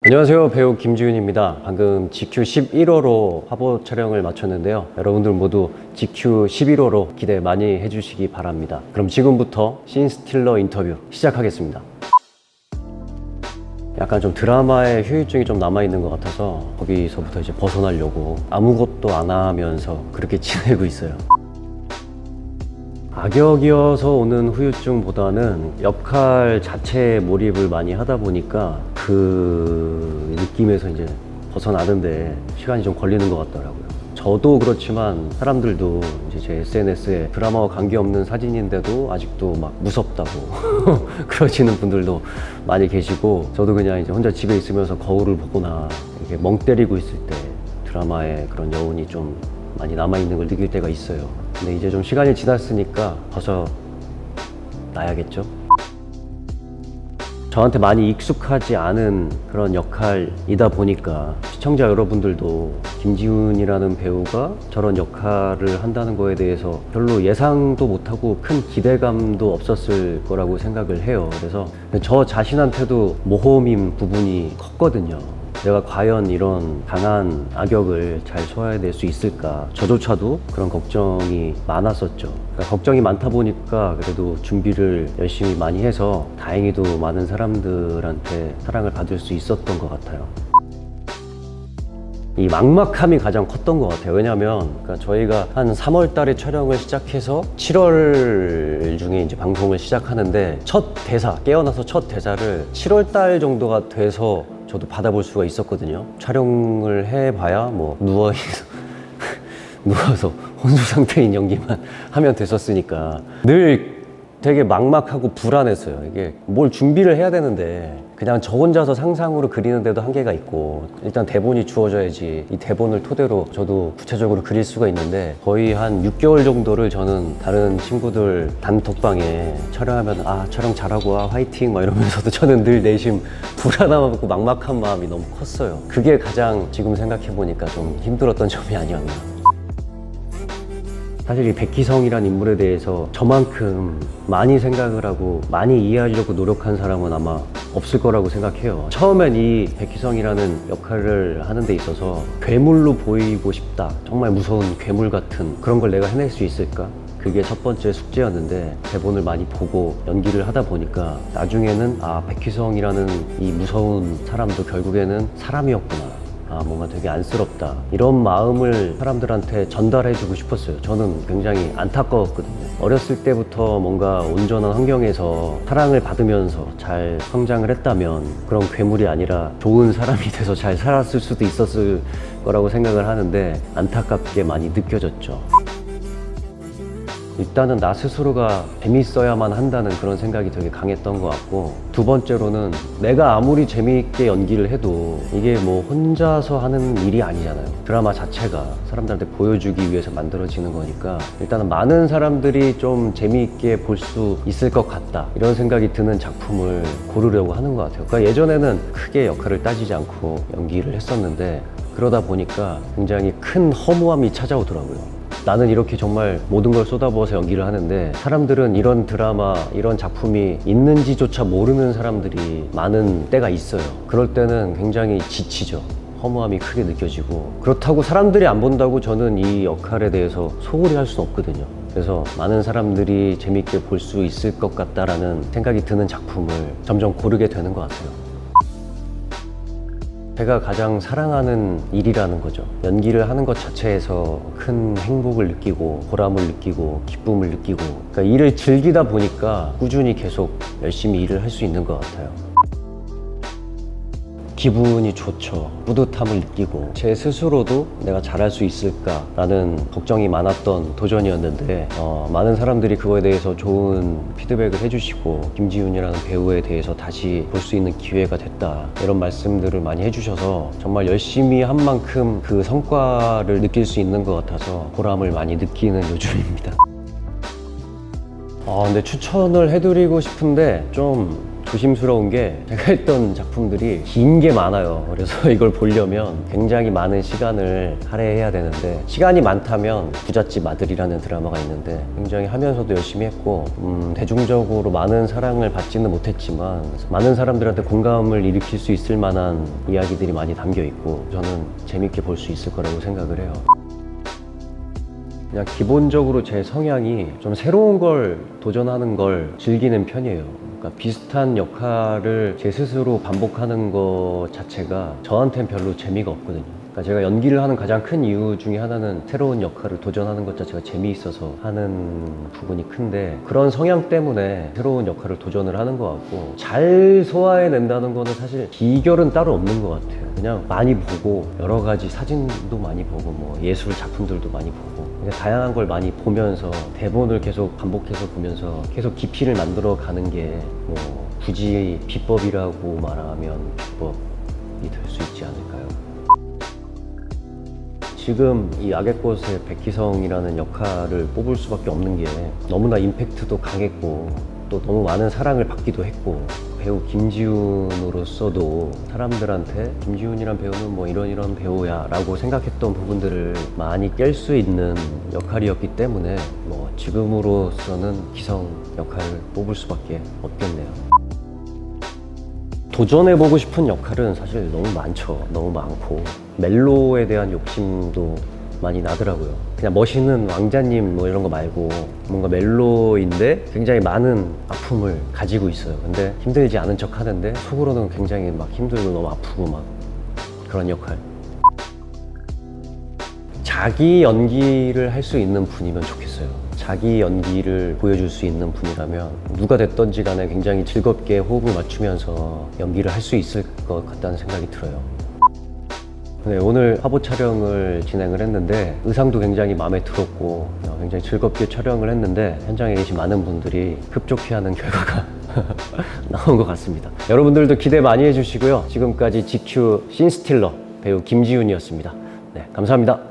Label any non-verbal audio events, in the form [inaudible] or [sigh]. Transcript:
안녕하세요. 배우 김지윤입니다. 방금 GQ 11호로 화보 촬영을 마쳤는데요. 여러분들 모두 GQ 11호로 기대 많이 해주시기 바랍니다. 그럼 지금부터 씬스틸러 인터뷰 시작하겠습니다. 약간 좀 드라마의 휴유증이 좀 남아있는 것 같아서 거기서부터 이제 벗어나려고 아무것도 안 하면서 그렇게 [laughs] 지내고 있어요. 악역이어서 오는 후유증보다는 역할 자체에 몰입을 많이 하다 보니까 그 느낌에서 이제 벗어나는데 시간이 좀 걸리는 것 같더라고요. 저도 그렇지만 사람들도 이제 제 SNS에 드라마와 관계없는 사진인데도 아직도 막 무섭다고 [laughs] 그러시는 분들도 많이 계시고 저도 그냥 이제 혼자 집에 있으면서 거울을 보거나 이렇게 멍 때리고 있을 때 드라마의 그런 여운이 좀 많이 남아있는 걸 느낄 때가 있어요. 근데 이제 좀 시간이 지났으니까 벗어 나야겠죠? 저한테 많이 익숙하지 않은 그런 역할이다 보니까 시청자 여러분들도 김지훈이라는 배우가 저런 역할을 한다는 거에 대해서 별로 예상도 못하고 큰 기대감도 없었을 거라고 생각을 해요. 그래서 저 자신한테도 모험인 부분이 컸거든요. 내가 과연 이런 강한 악역을 잘 소화해낼 수 있을까? 저조차도 그런 걱정이 많았었죠. 그러니까 걱정이 많다 보니까 그래도 준비를 열심히 많이 해서 다행히도 많은 사람들한테 사랑을 받을 수 있었던 것 같아요. 이 막막함이 가장 컸던 것 같아요. 왜냐하면 그러니까 저희가 한 3월 달에 촬영을 시작해서 7월 중에 이제 방송을 시작하는데 첫 대사, 깨어나서 첫 대사를 7월 달 정도가 돼서 저도 받아볼 수가 있었거든요. 촬영을 해봐야 뭐 누워 [laughs] 누워서 혼수 상태인 연기만 [laughs] 하면 됐었으니까 늘 되게 막막하고 불안했어요. 이게 뭘 준비를 해야 되는데 그냥 저 혼자서 상상으로 그리는데도 한계가 있고 일단 대본이 주어져야지 이 대본을 토대로 저도 구체적으로 그릴 수가 있는데 거의 한 6개월 정도를 저는 다른 친구들 단톡방에 촬영하면 아 촬영 잘하고 와 화이팅 막 이러면서도 저는 늘 내심 불안하고 막막한 마음이 너무 컸어요. 그게 가장 지금 생각해 보니까 좀 힘들었던 점이 아니었나. 사실 이 백희성이란 인물에 대해서 저만큼 많이 생각을 하고 많이 이해하려고 노력한 사람은 아마 없을 거라고 생각해요. 처음엔 이 백희성이라는 역할을 하는 데 있어서 괴물로 보이고 싶다. 정말 무서운 괴물 같은 그런 걸 내가 해낼 수 있을까? 그게 첫 번째 숙제였는데 대본을 많이 보고 연기를 하다 보니까 나중에는 아 백희성이라는 이 무서운 사람도 결국에는 사람이었구나. 아, 뭔가 되게 안쓰럽다. 이런 마음을 사람들한테 전달해주고 싶었어요. 저는 굉장히 안타까웠거든요. 어렸을 때부터 뭔가 온전한 환경에서 사랑을 받으면서 잘 성장을 했다면 그런 괴물이 아니라 좋은 사람이 [laughs] 돼서 잘 살았을 수도 있었을 거라고 생각을 하는데 안타깝게 많이 느껴졌죠. 일단은 나 스스로가 재밌어야만 한다는 그런 생각이 되게 강했던 것 같고 두 번째로는 내가 아무리 재미있게 연기를 해도 이게 뭐 혼자서 하는 일이 아니잖아요. 드라마 자체가 사람들한테 보여주기 위해서 만들어지는 거니까 일단은 많은 사람들이 좀 재미있게 볼 수 있을 것 같다. 이런 생각이 드는 작품을 고르려고 하는 것 같아요. 그러니까 예전에는 크게 역할을 따지지 않고 연기를 했었는데 그러다 보니까 굉장히 큰 허무함이 찾아오더라고요 나는 이렇게 정말 모든 걸 쏟아부어서 연기를 하는데 사람들은 이런 드라마, 이런 작품이 있는지조차 모르는 사람들이 많은 때가 있어요. 그럴 때는 굉장히 지치죠. 허무함이 크게 느껴지고 그렇다고 사람들이 안 본다고 저는 이 역할에 대해서 소홀히 할 수는 없거든요. 그래서 많은 사람들이 재밌게 볼 수 있을 것 같다라는 생각이 드는 작품을 점점 고르게 되는 것 같아요. 제가 가장 사랑하는 일이라는 거죠. 연기를 하는 것 자체에서 큰 행복을 느끼고 보람을 느끼고 기쁨을 느끼고 그러니까 일을 즐기다 보니까 꾸준히 계속 열심히 일을 할 수 있는 것 같아요. 기분이 좋죠. 뿌듯함을 느끼고 제 스스로도 내가 잘할 수 있을까라는 걱정이 많았던 도전이었는데 어, 많은 사람들이 그거에 대해서 좋은 피드백을 해주시고 김지훈이라는 배우에 대해서 다시 볼 수 있는 기회가 됐다 이런 말씀들을 많이 해주셔서 정말 열심히 한 만큼 그 성과를 느낄 수 있는 것 같아서 보람을 많이 느끼는 요즘입니다. 아, 근데 추천을 해드리고 싶은데 좀 조심스러운 게 제가 했던 작품들이 긴 게 많아요. 그래서 [laughs] 이걸 보려면 굉장히 많은 시간을 할애해야 되는데 시간이 많다면 부잣집 아들이라는 드라마가 있는데 굉장히 하면서도 열심히 했고 음, 대중적으로 많은 사랑을 받지는 못했지만 많은 사람들한테 공감을 일으킬 수 있을 만한 이야기들이 많이 담겨 있고 저는 재밌게 볼 수 있을 거라고 생각을 해요. 그냥 기본적으로 제 성향이 좀 새로운 걸 도전하는 걸 즐기는 편이에요. 그러니까 비슷한 역할을 제 스스로 반복하는 것 자체가 저한텐 별로 재미가 없거든요. 그러니까 제가 연기를 하는 가장 큰 이유 중에 하나는 새로운 역할을 도전하는 것 자체가 재미있어서 하는 부분이 큰데 그런 성향 때문에 새로운 역할을 도전을 하는 것 같고 잘 소화해낸다는 거는 사실 비결은 따로 없는 것 같아요. 그냥 많이 보고 여러 가지 사진도 많이 보고 뭐 예술 작품들도 많이 보고 다양한 걸 많이 보면서 대본을 계속 반복해서 보면서 계속 깊이를 만들어 가는 게 뭐 굳이 비법이라고 말하면 비법이 될 수 있지 않을까요? 지금 이 악의 꽃의 백희성이라는 역할을 뽑을 수밖에 없는 게 너무나 임팩트도 강했고 또 너무 많은 사랑을 받기도 했고 배우 김지훈으로서도 사람들한테 김지훈이란 배우는 뭐 이런 이런 배우야 라고 생각했던 부분들을 많이 깰 수 있는 역할이었기 때문에 뭐 지금으로서는 기성 역할을 뽑을 수밖에 없겠네요. 도전해보고 싶은 역할은 사실 너무 많죠. 너무 많고. 멜로에 대한 욕심도 많이 나더라고요. 그냥 멋있는 왕자님 뭐 이런 거 말고 뭔가 멜로인데 굉장히 많은 아픔을 가지고 있어요. 근데 힘들지 않은 척 하는데 속으로는 굉장히 막 힘들고 너무 아프고 막 그런 역할. 자기 연기를 할 수 있는 분이면 좋겠어요. 자기 연기를 보여줄 수 있는 분이라면 누가 됐던지 간에 굉장히 즐겁게 호흡을 맞추면서 연기를 할 수 있을 것 같다는 생각이 들어요. 네, 오늘 화보 촬영을 진행을 했는데 의상도 굉장히 마음에 들었고 어, 굉장히 즐겁게 촬영을 했는데 현장에 계신 많은 분들이 흡족해하는 결과가 [laughs] 나온 것 같습니다. 여러분들도 기대 많이 해주시고요. 지금까지 GQ 신스틸러 배우 김지훈이었습니다. 네, 감사합니다.